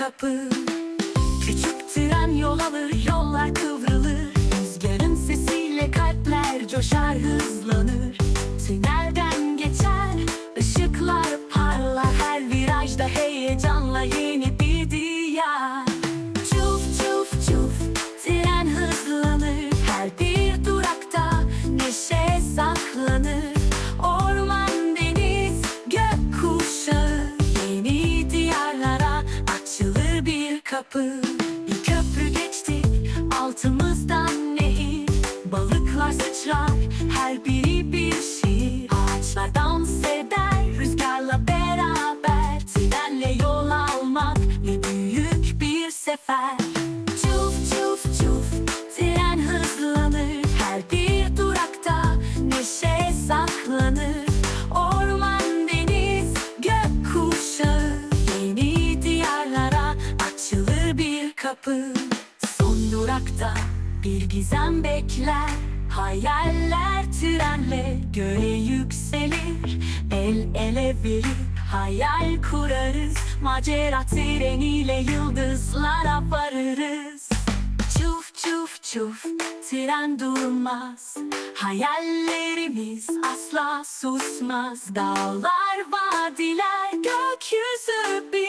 kapı. Küçük tren yol alır yollar kıvrılır. Rüzgarın sesiyle kalpler coşar hızlanır. Tünelden geçer ışıklar parlar. Her virajda heyecanla yeni kapı. Bir köprü geçtik altımızdan nehir. Balıklar sıçrar her biri bir şiir. Ağaçlar dans eder rüzgarla beraber. Trenle yol almak ne büyük bir sefer kapı. Son durakta bir gizem bekler. Hayaller trenle göğe yükselir. El ele verip hayal kurarız. Macera treniyle yıldızlara varırız. Çuf çuf çuf tren durmaz. Hayallerimiz asla susmaz. Dağlar vadiler gökyüzü bir